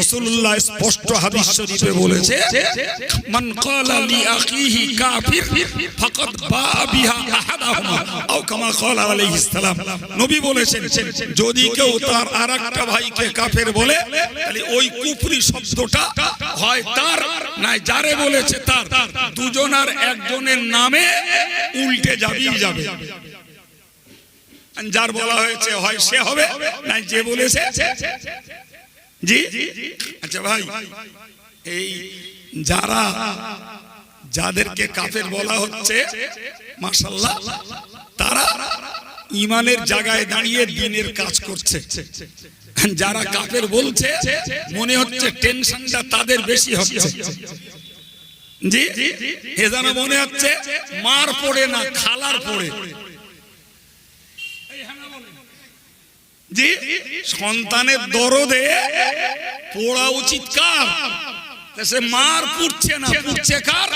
রাসূলুল্লাহ স্পষ্ট হাদিস শরীফে বলেছে, মান ক্বালা লি আখিহি কাফির, ফাকাদ বা বিহা আহাদাহুমা। আও কামা ক্বালা সালাম। নবী বলেছেন, যদি কেউ তার আরেকটা ভাইকে কাফের বলে, তাহলে ওই কুফরি শব্দটা হয় তার না যারে বলেছে তার। দুজনার একজনের নামে উল্টে যাবেই যাবে। যার বলা হয়েছে, হয় সে হবে না যে বলেছে জি আচ্ছা ভাই, এই যারা, যাদেরকে কাফের বলা হচ্ছে মাশাল্লাহ তারা ইমানের জায়গায় দাঁড়িয়ে দিনের কাজ করছে। যারা কাফের বলছে, মনে হচ্ছে টেনশনটা তাদের বেশি হচ্ছে। জি, এ যেন মনে হচ্ছে, মার পড়ে না, খালার পড়ে। জি সন্তানের দরদে পড়া উচিত কার? সে মার পুড়ছে না, পুড়ছে কার?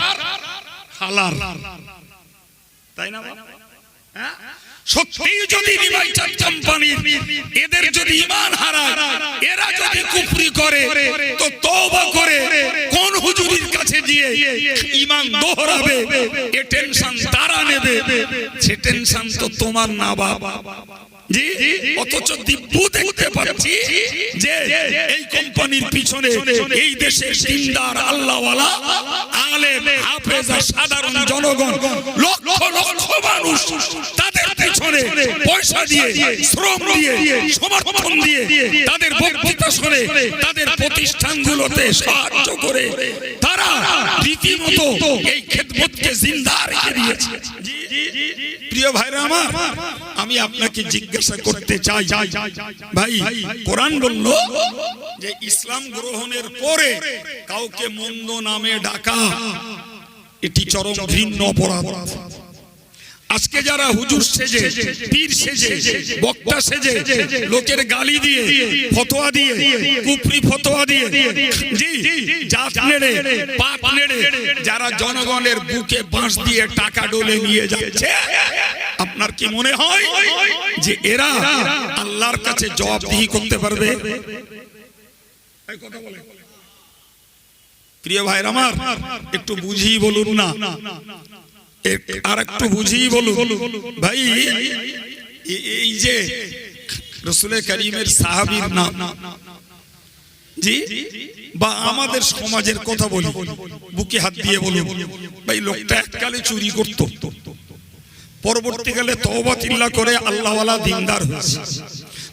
তাই না হ্যাঁ? সত্যি যদি কোম্পানির এদের যদি ইমান হারায়, এরা যদি কুফরি করে, তো তওবা করে, কোন হুজুরির কাছে গিয়ে ইমান দোহরাবে, এ টেনশন তারা নেবে, সে টেনশন তো তোমার না বাবা জি অথচ দিব্যু দেখতে পাচ্ছি যে এই কোম্পানির পিছনে এই দেশের দিনদার আল্লাহওয়ালা আলেম সাধারণ জনগণ, লক্ষ লক্ষ মানুষ তাদের পিছনে পয়সা দিয়ে শ্রম দিয়ে সমর্থন দিয়ে তাদের বক্তৃতা শুনে তাদের প্রতিষ্ঠানগুলোতে সাহায্য করে তারা রীতিমতো এই খেদমতকে জিন্দা রেখে দিয়েছে। প্রিয় ভাইরা আমার আমি আপনাকে জিজ্ঞাসা করতে চাই ভাই কোরআন বলল যে ইসলাম গ্রহণের পরে কাউকে মন্দ নামে ডাকা এটি চরম ভিন্ন অপরাধ। আজকে যারা হুজুর সেজে পীর সেজে বক্তা সেজে লোকের গালি দিয়ে ফতোয়া দিয়ে কুপরি ফতোয়া দিয়ে জি জাত নেড়ে পাপ নেড়ে যারা জনগণের বুকে বাঁশ দিয়ে টাকা ডলে নিয়ে যাচ্ছে আপনার কি মনে হয় যে এরা আল্লাহর কাছে জবাবদিহি করতে পারবে? এই কথা বলে। প্রিয় ভাইর আমার একটু বুঝিয়ে বলুন না। আর একটু বুঝিয়ে বলুন। ভাই এই যে রসুলের করিমের সাহাবীর নাম, জি, বা আমাদের সমাজের কথা বলি, বুকে হাত দিয়ে বলুন। ভাই, লোকটা এককালে চুরি করত। পরবর্তীকালে তওবা তিল্লা করে আল্লাহওয়ালা দিনদার হয়েছে।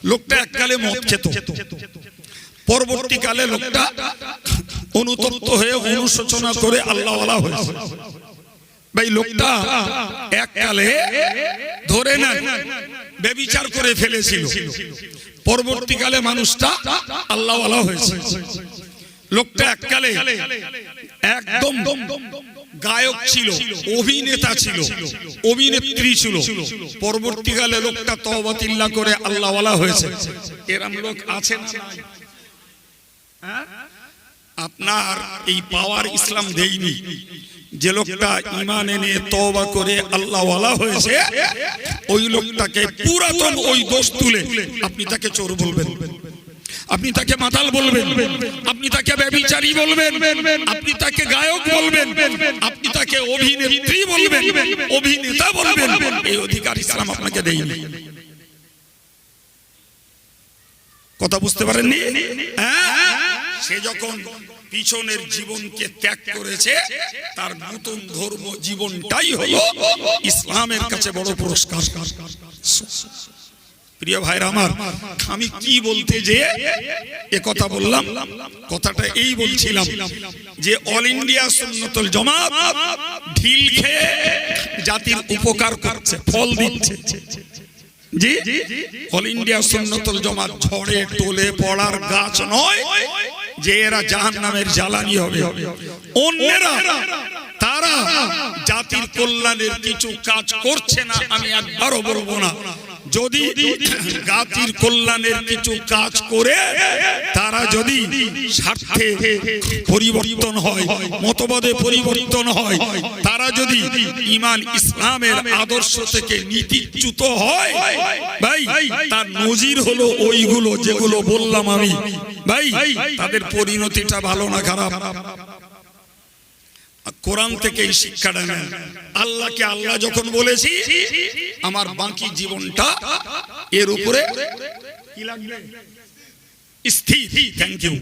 লোকটা এককালে মদ খেত। পরবর্তীকালে লোকটা অনুতপ্ত হয়ে অনুশোচনা করে আল্লাহওয়ালা হয়েছে। লোকটা এককালে ধরে নেন, বেবিচার করে ফেলেছিল। পরবর্তীকালে মানুষটা আল্লাহওয়ালা হয়েছে। লোকটা এককালে একদম গায়ক ছিল, অভিনেতা ছিল, অভিনেত্রী ছিল। পরবর্তীকালে লোকটা তহবাতিল্লা করে আল্লাহওয়ালা হয়েছে। এরম লোক আছে না নাই? হ্যাঁ? আপনার এই পাওয়ার ইসলাম দেয়নি। যে লোকটা ইমান এনে তওবা করে আল্লাহওয়ালা হয়েছে, ওই লোকটাকে পুরাতন ওই দোষ তুলে আপনি তাকে চোর বলবেন। আপনি তাকে মাতাল বলবেন। আপনি তাকে ব্যবিচারী বলবেন। আপনি তাকে গায়ক বলবেন। আপনি তাকে অভিনেত্রী বলবেন, অভিনেতা বলবেন। এই অধিকার ইসলাম আপনাকে দেয়নি। কথা বুঝতে পারেননি? হ্যাঁ? সে যখন পিছনের জীবনকে ত্যাগ করেছে, তার নতুন ধর্ম জীবনটাই হলো ইসলামের কাছে বড় পুরস্কার। প্রিয় ভাইরা আমার, আমি কি বলতে যে এ কথা বললাম? কথাটা এই বলছিলাম যে অল ইন্ডিয়া সুন্নতুল জামাত ঢিল খেয়ে জাতির উপকার করছে, ফল দিচ্ছে। জি? অল ইন্ডিয়া সুন্নতুল জামাত ঝড়ে, টোলে, পড়ার গাছ নয় যে এরা জাহান নামের জ্বালানি হবে। অন্যেরা, তারা জাতির কল্যাণের কিছু কাজ করছে না, আমি একবারও বলব না। যদি জাতির কল্যাণের কিছু কাজ করে, তারা যদি স্বার্থে পরিবর্তন হয়, মতবাদে পরিবর্তন হয়, তারা যদি ইমান ইসলামের আদর্শ থেকে নীতিচ্যুত হয়, ভাই, তার নজির হলো ওইগুলো যেগুলো বললাম আমি। ভাই, তাদের পরিণতিটা ভালো না খারাপ? কোরআন থেকে এই শিক্ষাটা নেন। আল্লাহকে আল্লাহ যখন বলেছি আমার বাকি জীবনটা এর উপরে কি লাগবে? স্থির। থ্যাংক ইউ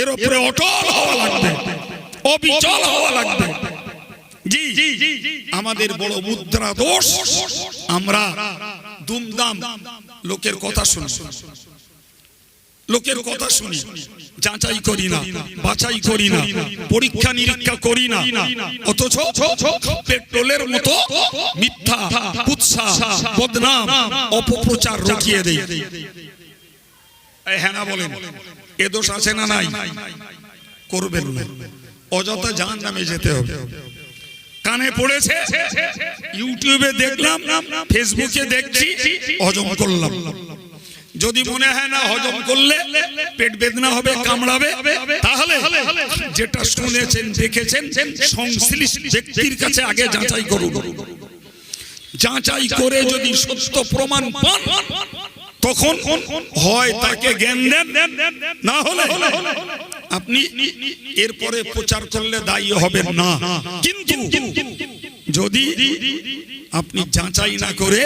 এর উপরে অটল হওয়া লাগবে। অবিচল হওয়া লাগবে। জি আমাদের বড় মুদ্রা দোষ। আমরা দুমদাম লোকের কথা শুনি লোকের কথা শুনি। যাচাই করি না, বাছাই করি না, পরীক্ষা নিরীক্ষা করি না। অথচ পেট্রোলের মতো মিথ্যা, কুৎসা, বদনাম, অপপ্রচার রকিয়ে দেই। হ্যাঁ না বলেন, এ দোষ আছে না নাই? করবেন না। অযথা জাহান নামে যেতে হবে। কানে পড়েছে, ইউটিউবে দেখলাম, ফেসবুকে দেখছি, হজম করলাম। যদি মনে হয় না হজম করলে, পেট বেদনা হবে, কামড়াবে, তাহলে যেটা শুনেছেন, দেখেছেন, সংশ্লিষ্ট ব্যক্তির কাছে আগে যাচাই করুন। যাচাই করে যদি সত্য প্রমাণ পান, তখন হয় তাকে জ্ঞান দেন। না হলে আপনি এরপরে প্রচার করলে দায়ী হবেন না। কিন্তু যদি আপনি যাচাই না করে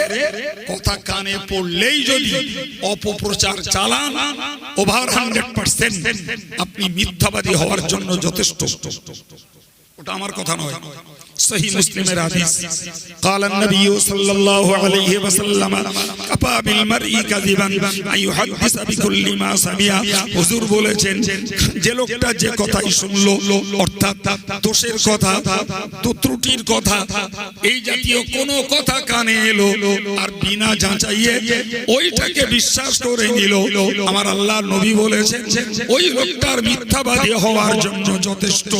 কথা কানে পড়লেই যদি অপপ্রচার চালান ওভার হান্ড্রেড পার্সেন্ট আপনি মিথ্যাবাদী হওয়ার জন্য যথেষ্ট। ওটা আমার কথা নয়। সহি মুসলিমের হাদিস قال النبي صلى الله عليه وسلم كفى بالمرء كذبا ان يحدث بكل ما سمع হুজুর বলেছেন যে লোকটা যে কথাই শুনলো অর্থাৎ দোষের কথা তো ত্রুটির কথা এই জাতীয় কোন কথা কানে এলো আর বিনা যাচাইয়ে ওইটাকে বিশ্বাস করে নিল আমার আল্লাহ নবী বলেছেন ওই লোকটার মিথ্যাবাদী হওয়ার জন্য যথেষ্ট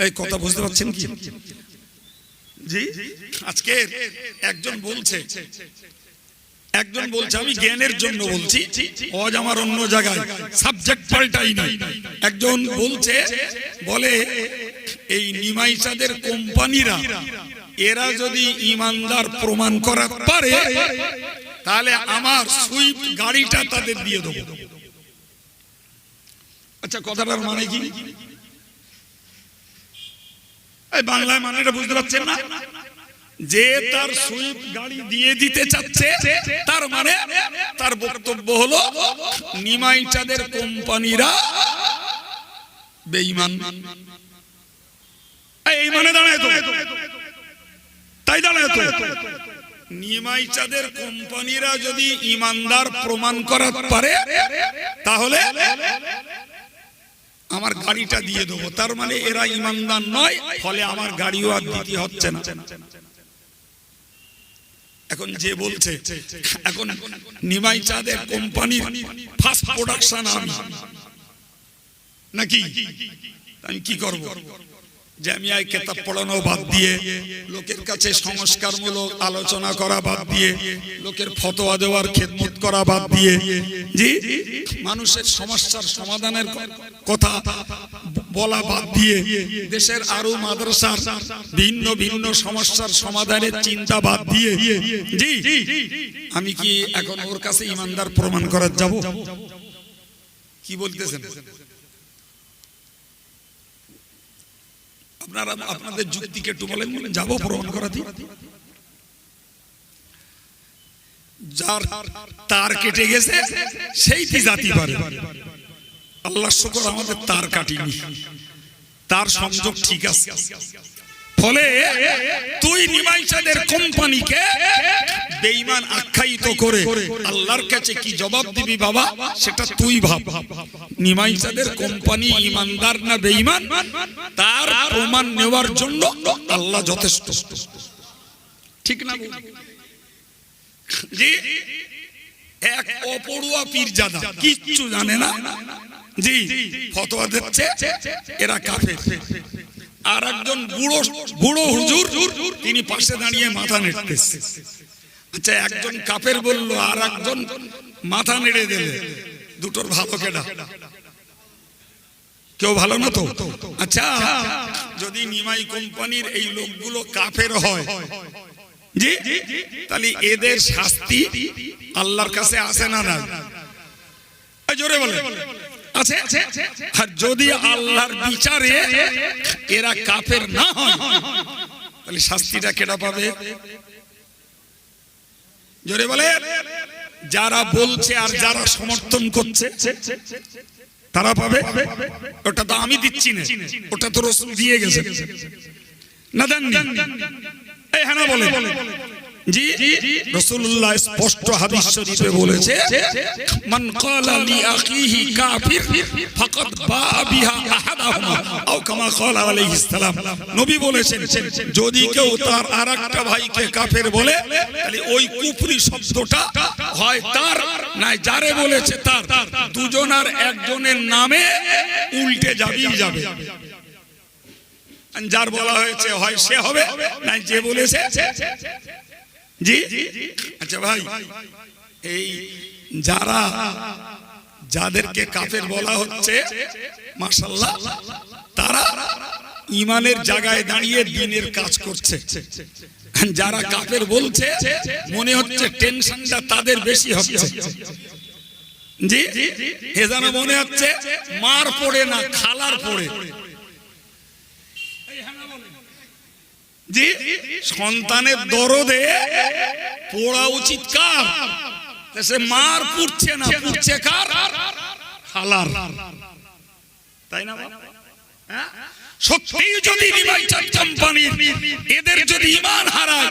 এই কথা বুঝতে পারছেন কি? জি? আজকে একজন বলছে একজন বলছে, আমি জ্ঞানের জন্য বলছি, আজ আমার অন্য জায়গায় সাবজেক্ট পাল্টাই নাই। একজন বলছে, বলে, এই নিমাইসাদের কোম্পানিরা, এরা যদি ইমানদার প্রমাণ করা পারে, তাহলে আমার সুইফট গাড়িটা তাদের দিয়ে দেবো। আচ্ছা কথাটার মানে কি? এই বাংলায় মানেটা বুঝতে পারছেন না? যে তার সুইফট গাড়ি দিয়ে দিতে চাচ্ছে, তার মানে তার বক্তব্য হলো, নিমাইচাদের কোম্পানিরা বেঈমান। এই মানে দাঁড়ায় তো। তাই দাঁড়ায় তো। নিমাইচাদের কোম্পানিরা যদি ইমানদার প্রমাণ করাতে পারে, তাহলে আমার গাড়িটা দিয়ে দেবো। তার মানে এরা ইমানদার নয়, ফলে আমার গাড়িও আর দিতে হচ্ছে না। এখন যে বলছে, এখন নিমাই চাঁদের কোম্পানির ফার্স্ট প্রোডাকশন আমি। নাকি? আমি কি করব? জামিয়ায় কেতাব পড়ানো বাদ দিয়ে, লোকের কাছে সংস্কারমূলক আলোচনা করা বাদ দিয়ে, লোকের ফতোয়া দেওয়ার খেদমত করা বাদ দিয়ে। জি, মানুষের সমস্যার সমাধানের কথা বলা বাদ দিয়ে, দেশের আরও মাদ্রাসার ভিন্ন ভিন্ন সমস্যার সমাধানের চিন্তা বাদ দিয়ে। জি, আমি কি এখন ওর কাছে ইমানদার প্রমাণ করার যাব? কি বলতেছেন? আপনারা আপনাদের যুক্তিকে একটু বলেন, যাব প্রমাণ করাতে। যার তার কেটে গেছে, সেইটি জাতি পারে। আল্লাহ শুকর আমাদের তার কাটিনি। তার সংযোগ ঠিক আছে। ফলে তুই নিমাইশাদের কোম্পানিকে বেঈমান আখ্যায়িত করে আল্লাহর কাছে কি জবাব দিবি বাবা? সেটা তুই ভাব। নিমাইসাদের কোম্পানি ইমানদার না বেঈমান? তার প্রমাণ নেওয়ার জন্য আল্লাহ যথেষ্ট। ঠিক না জি? এক অপড়ুয়া পীরজাদা, কিচ্ছু জানে না। জি, ফতোয়া দিচ্ছে, এরা কাফের। আর একজন বুড়ো বুড়ো হুজুর, তিনি পাশে দাঁড়িয়ে মাথা নেড়তেছে। আচ্ছা একজন কাপের বলল, আর একজন মাথা নেড়ে দিলে দুটোর ভালো কেডা? কেউ ভালো না তো? আচ্ছা যদি নিমাই কোম্পানির এই লোকগুলো কাফের হয়, জি, তাহলে এদের শাস্তি আল্লাহর কাছে আসে না না জোরে বলে আছে? আর যদি আল্লাহর বিচারে এরা কাফের না হয়, তাহলে শাস্তিটা কেটা পাবে? জোরে বলে, যারা বলছে আর যারা সমর্থন করছে, তারা পাবে? ওটা তো আমি দিচ্ছি না, ওটা তো রসুল দিয়ে গেছে। না দেননি? এই হ্যাঁ বলে। জি রাসূলুল্লাহ স্পষ্ট হাদিস শরীফে বলেছে মান ক্বালা লি আখিহি কাফির ফাকাদ বা বিহা আহাদাহুমা আও কামা ক্বালা আলাইহিস সালাম। নবী বলেছেন যদি কেউ তার আরেকটা ভাইকে কাফের বলে তাহলে ওই কুফরি শব্দটা হয় তার না যারে বলেছে তার। দুজনার একজনের নামে উল্টে যাবি যাবে। যার বলা হয়েছে হয় সে হবে না যে বলেছে জি আচ্ছা ভাই এই যারা যাদেরকে কাফের বলা হচ্ছে মাসাল্লাহ তারা ইমানের জায়গায় দাঁড়িয়ে দিনের কাজ করছে যারা কাফের বলছে মনে হচ্ছে টেনশনটা তাদের বেশি হচ্ছে জি এ যেন মনে হচ্ছে মার পড়ে না খালার পড়ে জি সন্তানের দরদে পড়া উচিত কার সে মার পুড়ছে না, পুড়ছে কার খালার তাই না? হ্যাঁ? সত্যি যদি এদের যদি ইমান হারায়,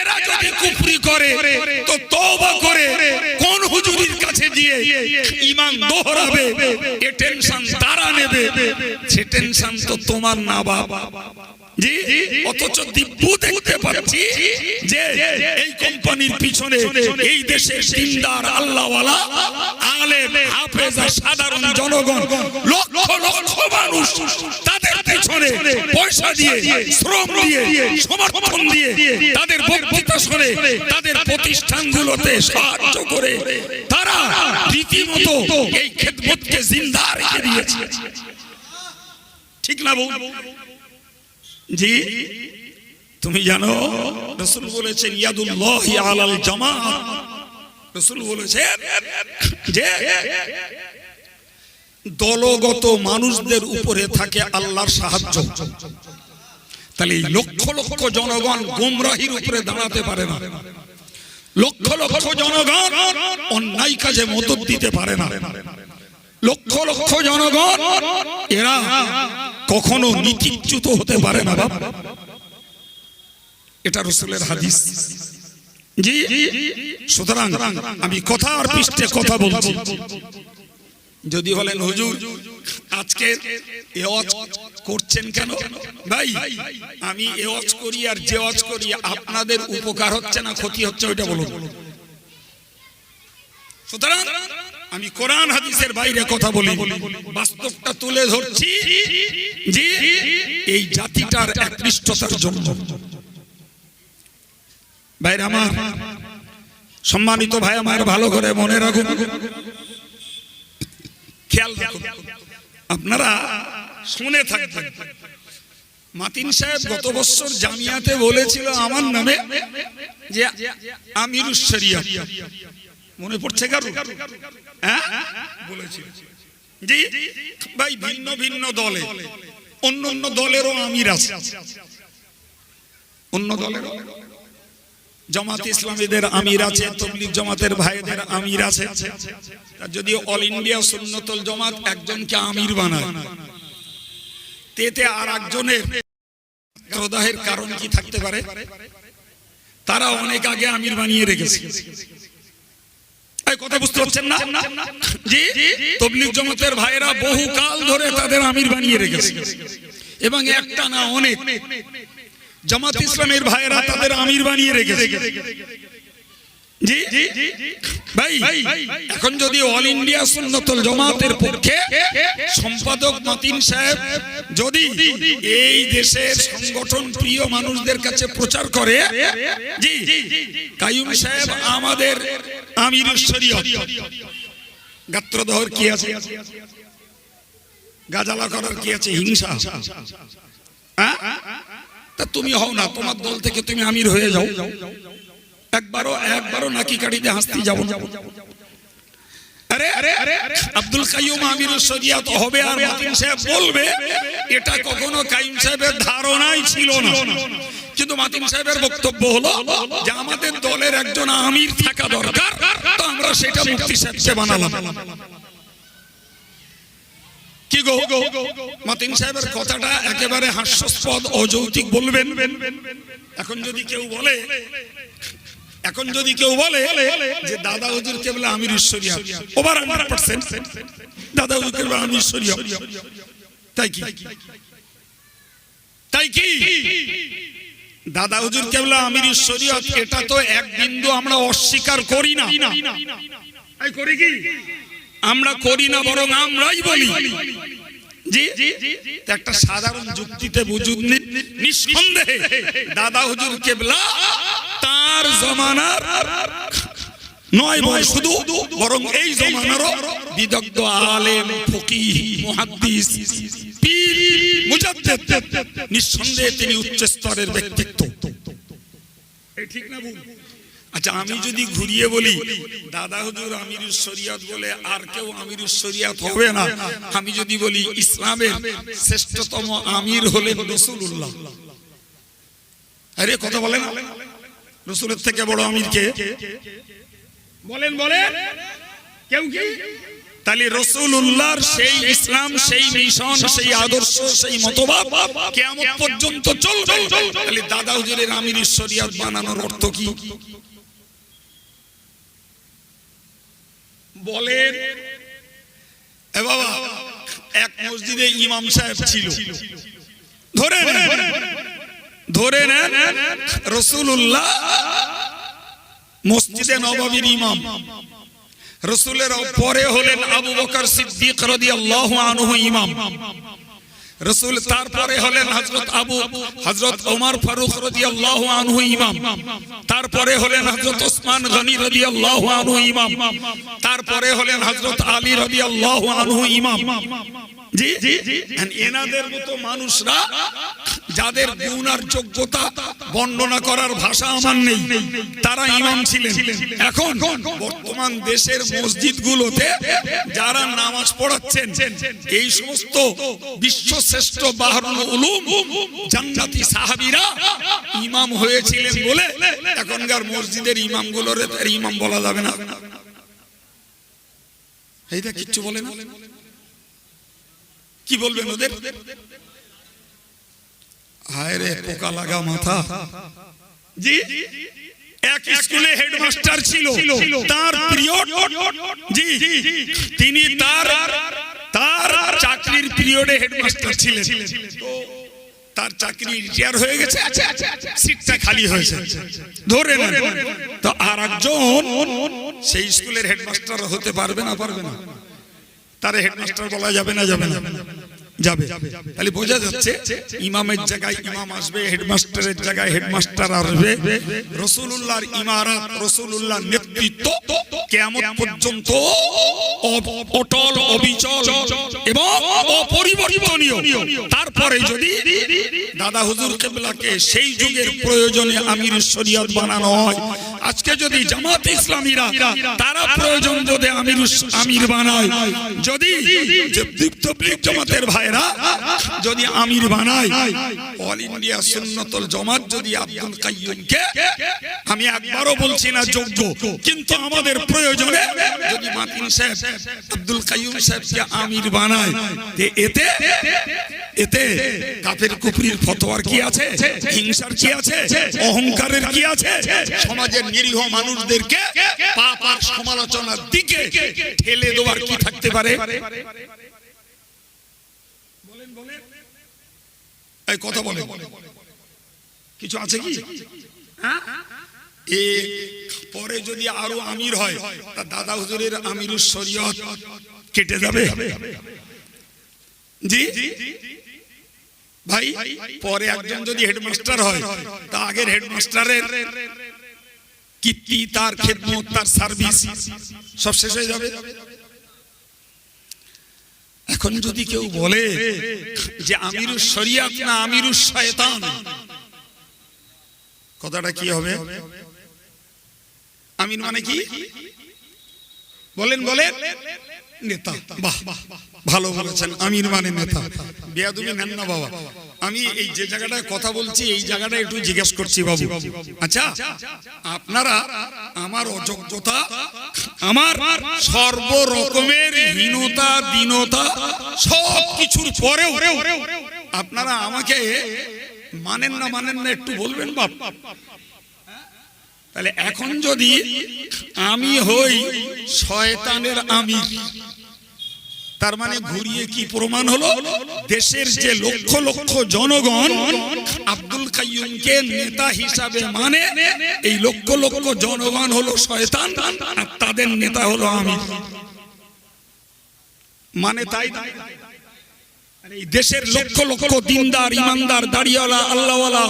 এরা যদি কুফরি করে, তো তওবা করে, কোন হুজুরির কাছে গিয়ে ইমান দোহরাবে, এ টেনশন তারা নেবে, সে টেনশন তো তোমার না বাবা জি অথচ দিব্যু দেখতে যে এই কোম্পানির পিছনে এই দেশের আল্লাহওয়ালা আলেম সাধারণ জনগণ তাদের পিছনে বক্তৃতা শুনে তাদের প্রতিষ্ঠানগুলোতে সাহায্য করে তারা রীতিমতো এই খেদমতকে জিন্দা রেখে দিয়েছে। ঠিক না বউ? জি, তুমি জানো, রসুল বলেছেন রসুল বলেছেন দলগত মানুষদের উপরে থাকে আল্লাহর সাহায্য। তাহলে লক্ষ লক্ষ জনগণ গুমরাহির উপরে দাঁড়াতে পারে না। লক্ষ লক্ষ জনগণ অন্যায় কাজে মদত দিতে পারে না। লক্ষ লক্ষ জনগণ, এরা কখনো নীতিচ্যুত হতে পারে না বাবা এটা রসুলের হাদিস। জি, সুতরাং আমি কথা আর পৃষ্ঠে কথা বলছি। যদি বলেন, হুজুর, আজকে এওয়াজ করছেন কেন? ভাই, আমি এওয়াজ করি আর যে ওয়াজ করি, আপনাদের উপকার হচ্ছে না, ক্ষতি হচ্ছে, ওইটা বলুন। সুতরাং আমি কোরআন হাদিসের বাইরে কথা বলি। বাস্তবটা তুলে ধরছি যে এই জাতিটার একনিষ্ঠতার জন্য। ভাইরা আমার, সম্মানিত ভাই আমার, ভালো করে মনে রাখুন। খেয়াল রাখুন। আপনারা শুনে থাকবেন। মাতিন সাহেব গত বছর জামিয়াতে বলেছিল আমার নামে যে আমিরুস শরিয়া। মনে পড়ছে কারও হ্যাঁ? বলেছিল জি? ভাই, ভিন্ন ভিন্ন দলে। অন্য অন্য দলেরও আমির আছে। অন্য দলেরও। জামাত ইসলামীদের আমির আছে, তবলিগ জামাতের ভাইদের আমির আছে। যদি অল ইন্ডিয়া সুন্নতল জামাত একজনকে আমির বানায়। তেতে আর একজনের কারণ কি থাকতে পারে? তারা অনেক আগে আমির বানিয়ে রেখেছে। জমাতের বহু কাল ধরে তাদের আমির বানিয়ে রেখেছে এবং একটা না অনেক জামাত ইসলামের ভাই এখন যদি অল ইন্ডিয়া সুন্নতুল জামাতের পক্ষে সম্পাদক মতিন সাহেব যদি এই দেশের সংগঠন প্রিয় মানুষদের কাছে প্রচার করে জি কায়ুম সাহেব আমাদের আমির শরীয়ত। গাত্রদহর কি আছে? গাজালা করার কি আছে? হিংসা। হ্যাঁ? তা তুমি হও না, তোমার দল থেকে তুমি আমির হয়ে যাও। একবারও একবারও নাকি কাটিতে হাসতে যাব আরে আরে আরে, আব্দুল কাইয়ুম আমিরুল শরিয়াত হবে আর মতিন সাহেব বলবে, এটা কখনো কাইম সাহেবের ধারণাই ছিল না। কিন্তু মাতিন সাহেবের বক্তব্য হলো যে আমাদের দলের একজন আমির থাকা দরকার, তো আমরা সেটা মুক্তি সাহেবকে বানালাম। কি সাহেবের কথাটা একেবারে অযৌক্তিক বলবেন। এখন যদি কেউ বলে, এখন যদি কেউ বলে দাদা দাদা তাই কি? তাই কি? দাদা হুজুর কেবল আমির ঈশ্বরিয়া এটা তো এক বিন্দু আমরা অস্বীকার করি না। করি কি? আমরা করি না বরং আমরাই বলি। জি তা একটা সাধারণ যুক্তিতে বুঝুন নি- নিঃসন্দেহে দাদা হুজুর কেবলা তার জমানার নয় বয় শুধু বরং এই জমানারও বিদগ্ধ আলেম ফকিহ মুহাদ্দিস। পীর মুজাদ্দিদ নিঃসন্দেহে তিনি উচ্চ স্তরের ব্যক্তিত্ব। ঠিক না ভুল? আচ্ছা আমি যদি ঘুরিয়ে বলি দাদা হুজুর আমির শরিয়াত বলে আর কেউ আমির শরিয়াত হবে না। আমি যদি বলি ইসলামের শ্রেষ্ঠতম আমির হলেন রসুল্লাহ আরে কথা বলেন রসুলের থেকে বড় আমির কে? বলেন বলেন। কেউ কি? তাহলে রসুল্লাহর সেই ইসলাম, সেই মিশন, সেই আদর্শ, সেই মতবাদ কেমন পর্যন্ত চলবে। তাহলে দাদা হুজুরের আমির শরিয়াত বানানোর অর্থ কি? বলেন, এ বাবা, এক মসজিদে ইমাম সাহেব ছিল। ধরে ধরে নেন রসুল্লাহ মসজিদে নবাবির ইমাম। রসুলের পরে হলেন আবু বকর সিদ্দিক রাদিয়াল্লাহু আনহু ইমাম। রসুল তারপরে হলেন হজরত আবু হজরত ওমর ফারুক রাদিয়াল্লাহু আনহু ইমাম। তারপরে হলেন হজরত ওসমান গনি রাদিয়াল্লাহু আনহু ইমাম। তারপরে হলেন হজরত আলী রাদিয়াল্লাহু আনহু ইমাম। জি এনাদের মতো মানুষরা যাদের গুণ আর যোগ্যতা বর্ণনা করার ভাষা আমার নেই তারা ইমাম ছিলেন। এখন বর্তমান দেশের মসজিদগুলোতে যারা নামাজ পড়াচ্ছেন এই সমস্ত বিশ্বশ্রেষ্ঠ বাহরুল উলুম জান্নাতি সাহাবীরা ইমাম হয়েছিলেন বলে এখনকার মসজিদের ইমামগুলোর তার ইমাম বলা যাবে না। এইটা কিচ্ছু বলে না? কি বলবেন ওদের? হায় রে পোকা লাগা মাথা। জি, এক স্কুলে হেডমাস্টার ছিল, তার পিরিয়ড তিনি তার তার চাকরির পিরিয়ডে হেডমাস্টার ছিলেন। তার চাকরি রিটায়ার হয়ে গেছে সিটটা খালি হয়েছে। ধরে তো আর একজন সেই স্কুলের হেডমাস্টার হতে পারবে না পারবে না। তারে হেডমাস্টার বলা যাবে না যাবে না। যাবে। তাহলে বোঝা যাচ্ছে, ইমামের জায়গায় ইমাম আসবে হেডমাস্টারের জায়গায় হেডমাস্টার আসবে। রসুল্লাহর ইমারত রসুল্লাহর তারপরে যদি দাদা হুজুর কেবলাকে সেই যুগের প্রয়োজনে আমির শরিয়ত বানানো হয়, আজকে যদি জামাত ইসলামীরা তারা প্রয়োজন যদি আমির আমির বানায়, যদি জামাতের ভাইরা যদি আমির বানায়, অল ইন্ডিয়া সুন্নতুল জামাত যদি আমি একবারও বলছি না যোগ্য কিন্তু আমাদের প্রয়োজনে যদি মাতিন সাহেব, আব্দুল কাইয়ুম সাহেবকে আমির বানায় এতে এতে কাফের কুফরির ফতোয়ার কি আছে? হিংসার কি আছে? অহংকারের কি আছে? সমাজের নিরীহ মানুষদেরকে পাপ আর সমালোচনার দিকে ঠেলে দেওয়ার কি থাকতে পারে? এই, কথা বলে কিছু আছে কি? হ্যাঁ? এ, পরে যদি আরও আমির হয়, তা দাদা হুজুরের আমিরুর শরীয়ত কেটে যাবে। জি? ভাই, পরে একজন যদি হেডমাস্টার হয়, তা আগের হেডমাস্টারের কীর্তি, তার খেদমত, তার সার্ভিস সব শেষ হয়ে যাবে। এখন যদি কেউ বলে যে আমিরুস শরিয়াত না আমিরুস শয়তান, কথাটা কি হবে? আমির মানে কি? বলেন বলেন। নেতা। বাহ ভালো বলেছেন। আমির মানে নেতা। বেয়াদুমি নেন না বাবা। আমি এই যে জায়গাটায় কথা বলছি এই জায়গাটা একটু জিজ্ঞেস করছি বাবু। আচ্ছা আপনারা আমার অযোগ্যতা আমার সর্ব রকমের হীনতা দীনতা সব কিছুর পরেও আপনারা আমাকে মানেন না মানেন না একটু বলবেন বাপ। তাহলে এখন যদি আমি হই শয়তানের আমি তার মানে ঘুরিয়ে কি প্রমাণ হলো? দেশের যে লক্ষ লক্ষ জনগণ আব্দুল কাইয়ুমকে নেতা হিসাবে মানে এই লক্ষ লক্ষ জনগণ হলো শয়তান আর তাদের নেতা হলো আমি মানে তাই এই দেশের লক্ষ লক্ষ দিনদার, ইমানদার, দাড়িওয়ালা, আল্লাহওয়ালা,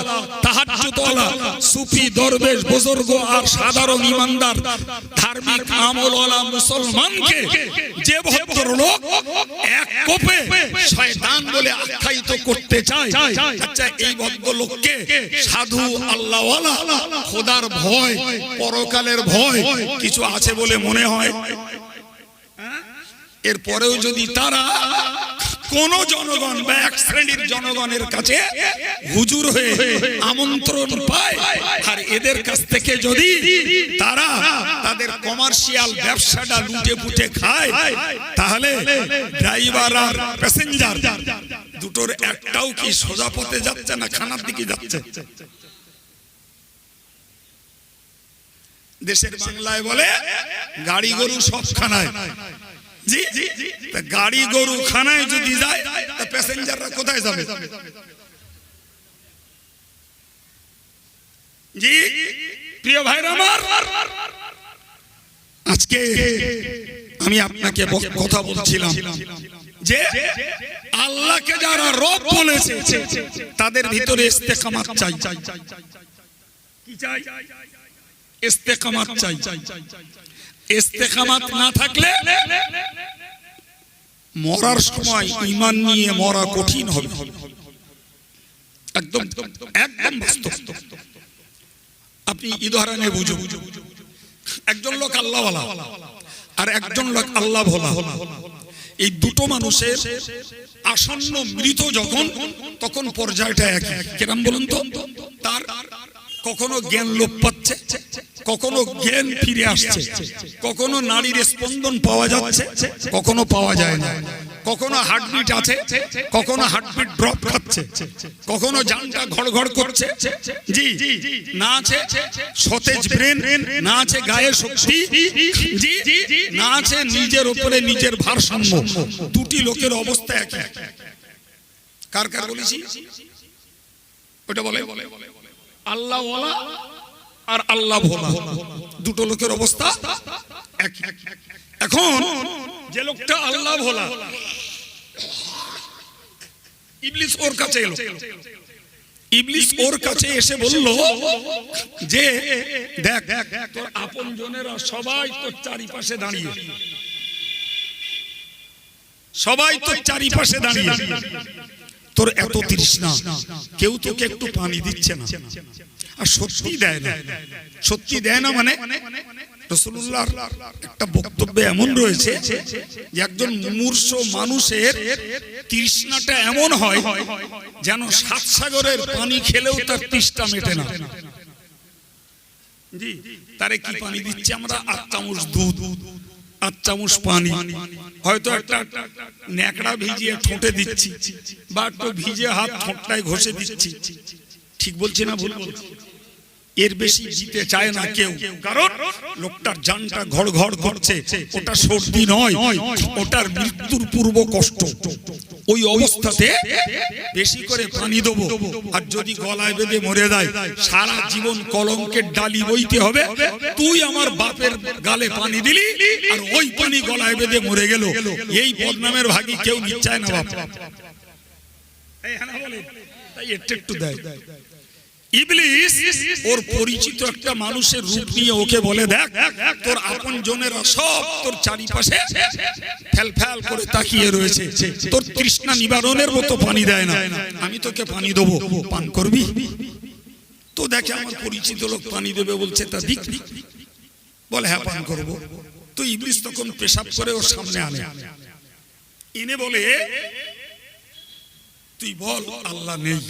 তাহাজ্জুদওয়ালা, সুফি, দরবেশ, বুজুর্গ আর সাধারণ ইমানদার, ধার্মিক আমলওয়ালা মুসলমানকে যে ভদ্রলোক এক কোপে শয়তান বলে আখ্যায়িত করতে চায় আচ্ছা এই ভদ্রলোককে সাধু, আল্লাহওয়ালা, খোদার ভয়, পরকালের ভয় কিছু আছে বলে মনে হয়? এরপরেও যদি তারা কোন জনগণ বা এক শ্রেণির জনগণের কাছে হুজুর হয়ে আমন্ত্রণ পায়। আর এদের কাছ থেকে যদি তারা তাদের কমার্শিয়াল ব্যবসাটা লুটে পুটে খায়, তাহলে ড্রাইভার আর প্যাসেঞ্জার দুটোর একটাও কি সোজা পথে যাচ্ছে না খানার দিকে যাচ্ছে? দেশের বাংলায় বলে, গাড়ি গরু সব খানায় জি গাড়ি গরু খানায় যদি যায় তা প্যাসেঞ্জাররা কোথায় যাবে? জি প্রিয় ভাইরা আমার। আজকে আমি আপনাকে কথা বলছিলাম যে আল্লাহকে যারা রব বলেছে তাদের ভিতরে ইস্তেকামাত চাই। কি চাই? ইস্তেকামাত চাই। ইস্তেকামাত না থাকলে মরার সময় ইমান নিয়ে মরা কঠিন হবে। একদম একদম আপনি উদাহরণে বুঝুন। একজন লোক আল্লাহ আর একজন লোক আল্লাহ ভোলা এই দুটো মানুষের আসন্ন মৃত যখন, তখন পর্যায়টা একই। কিরম বলুন তো? তার কখনো জ্ঞান লোপ পাচ্ছে, কখনো জ্ঞান ফিরে আসছে, কখনো নারীর স্পন্দন পাওয়া যাচ্ছে, কখনো পাওয়া যায় না। কখনো হার্টবিট আছে, কখনো হার্টবিট ড্রপ খাচ্ছে, কখনো জানটা ঘড়ঘড় করছে। জি, না আছে সতেজ ব্রেন, না আছে গায়ে শক্তি। জি, না আছে নিজের উপরে নিজের ভারসাম্য। দুটি লোকের অবস্থা একই। কার কার বলেছি? ওটা বলে বলে বলে। আল্লাহ আর আল্লাহ ভোলা। দুটো লোকের অবস্থা এখন যে লোকটা আল্লাহ ভোলা, ইবলিস ওর কাছে এলো। ইবলিস ওর কাছে এসে বলল যে, দেখ, তোর আপন জনেরা সবাই তোর চারিপাশে দাঁড়িয়ে। সবাই তোর চারিপাশে দাঁড়িয়ে। তোর এত তৃষ্ণা। কেউ তোকে একটু পানি দিচ্ছে না। আর সত্যি দেয় না। সত্যি দেয় না মানে রসুল্লাহর একটা বক্তব্য এমন রয়েছে যে একজন মুমূর্ষ মানুষের তৃষ্ণাটা এমন হয় যেন সাত সাগরের পানি খেলেও তার তৃষ্ণা মেটে না। তারে কি পানি দিচ্ছে আমরা? আট চামচ দুধ, আট চামচ পানি। হয়তো একটা ন্যাকড়া ভিজিয়ে ঠোঁটে দিচ্ছি, বা একটু ভিজে হাত ঠোঁটটায় ঘষে দিচ্ছি। ঠিক বলছি না ভুল বলছি? এর বেশি দিতে চায় না কেউ। কারণ লোকটার জানটা ঘড় ঘর করছে ওটা সর্দি নয় ওটার মৃত্যুর পূর্ব কষ্ট। ওই অবস্থাতে বেশি করে পানি দেবো। আর যদি গলায় বেঁধে মরে যায় সারা জীবন কলঙ্কের ডালি বইতে হবে। তুই আমার বাপের গালে পানি দিলি আর ওই পানি গলায় বেঁধে মরে গেল। এই বদনামের ভাগি কেউ নিচ্ছায় না বাপ। এই বলে? তাই একটু একটু দেয়। ওর পরিচিত একটা মানুষের রূপ নিয়ে ওকে বলে, দেখ, তোর আপন সব তোর চারিপাশে ফেল ফেল করে তাকিয়ে রয়েছে। তোর তৃষ্ণা নিবারণের মতো পানি দেয় না। আমি তোকে পানি দেবো। পান করবি? তো দেখে আমার পরিচিত লোক পানি দেবে বলছে, তা দিক। বলে হ্যাঁ পান করব। তো ইবলিস তখন পেশাব করে ওর সামনে আনে। এনে বলে, তুই বল, আল্লাহ নেই।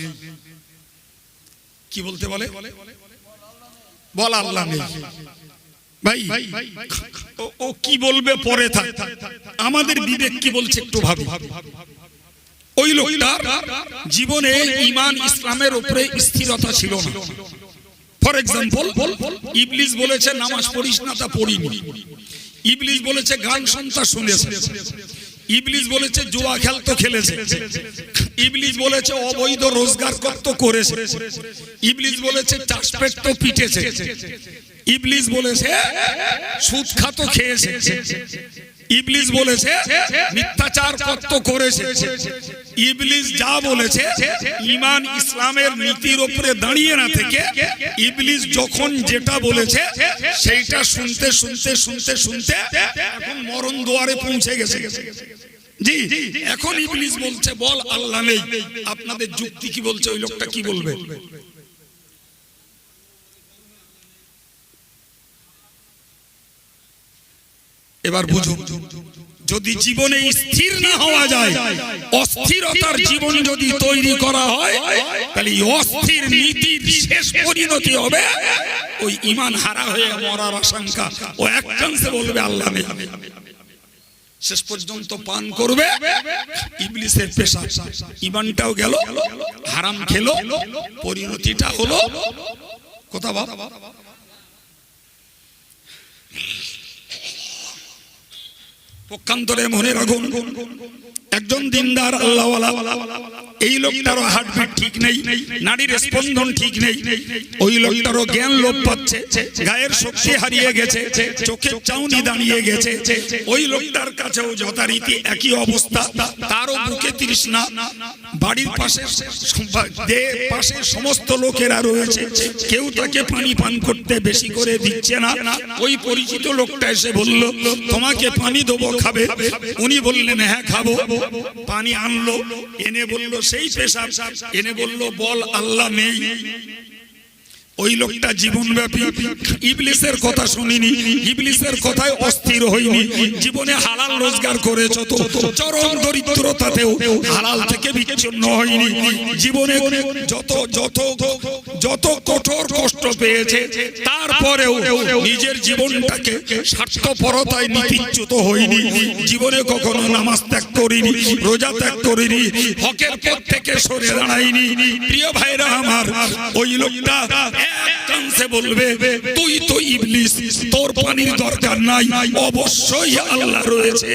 কি বলতে বলে? বল আল্লাহ নেই। ভাই, ও- কি বলবে পরে থাক। আমাদের বিবেক কি বলছে একটু ভাবি। ওই লোকটার জীবনে ইমান ইসলামের উপরে স্থিরতা ছিল না। ফর এক্সাম্পল ইবলিস বলেছে, নামাজ পড়িস না তা পড়িনি। ইবলিস বলেছে, গান শুনতা শুনেছে ইবলিস বলেছে, জুয়া খেলতো খেলেছে। ইবলিস বলেছে, অবৈধ রোজগার করতো করেছে। ইবলিস বলেছে, চাষ পেটতো পিটেছে। ইবলিস বলেছে, সুদ খাতো খেয়েছে। ইবলিস বলেছে, মিথ্যাচার কত করেছে। ইবলিস যা বলেছে ইমান ইসলামের নীতির উপরে দাঁড়িয়ে না থেকে ইবলিস যখন যেটা বলেছে, সেইটা শুনতে শুনতে শুনতে শুনতে এখন মরণ দুয়ারে পৌঁছে গেছে। জি, এখন ইবলিস বলছে, বল, আল্লাহ নেই। আপনাদের যুক্তি কি বলছে? ওই লোকটা কি বলবে? এবার বুঝুন যদি জীবনে স্থির না হওয়া যায়, অস্থিরতার জীবন যদি তৈরি করা হয়, তাহলে অস্থির নীতির শেষ পরিণতি হবে। ওই ইমান হারা হয়ে মরার আশঙ্কা। ও এক চান্সে বলবে, আল্লাহ নেই শেষ পর্যন্ত পান করবে। ইবলিসের পেশা। ইমানটাও গেল, হারাম খেলো, পরিণতিটা হলো। কোথা বাবা পক্ষান্তরে মনে রাখুন। একজন দিনদার আল্লাহ এই লোকটারও হার্টবিট ঠিক নেই, নারীর স্পন্দন ঠিক নেই। ওই লোকটারও জ্ঞান লোপ পাচ্ছে, গায়ের শক্তি হারিয়ে গেছে চোখের চাউনি দাঁড়িয়ে গেছে। ওই লোকটার কাছেও যথারীতি একই অবস্থা, তারও বুকে তৃষ্ণা। বাড়ির পাশে পাশে সমস্ত লোকেরা রয়েছে, কেউ তাকে পানি পান করতে বেশি করে দিচ্ছে না। ওই পরিচিত লোকটা এসে বলল, তোমাকে পানি দেবো, খাবে? উনি বললেন হ্যাঁ খাব। পানি আনলো, এনে বলল সেই পেশাব। এনে বলল বল আল্লাহ নেই। ওই লোকটা জীবনব্যাপী। ইবলিসের কথা শুনিনি, ইবলিসের কথায় অস্থির হইনি। জীবনে হালাল রোজগার করেছ তো, চরম দরিদ্রতাতেও হালাল থেকে বিচ্ছিন্ন হয়নি জীবনে যত যত যত কঠোর কষ্ট পেয়েছে, তারপরেও নিজের জীবনটাকে স্বার্থপরতায় নীতিচ্যুত হইনি। জীবনে কখনো নামাজ ত্যাগ করিনি, রোজা ত্যাগ করিনি, হকের পথ থেকে সরে দাঁড়াইনি। প্রিয় ভাইরা আমার, ওই লোকটা এক কানসে বলবে তুই তো ইবলিস তোর পানির দরকার নাই অবশ্যই আল্লাহ রয়েছে।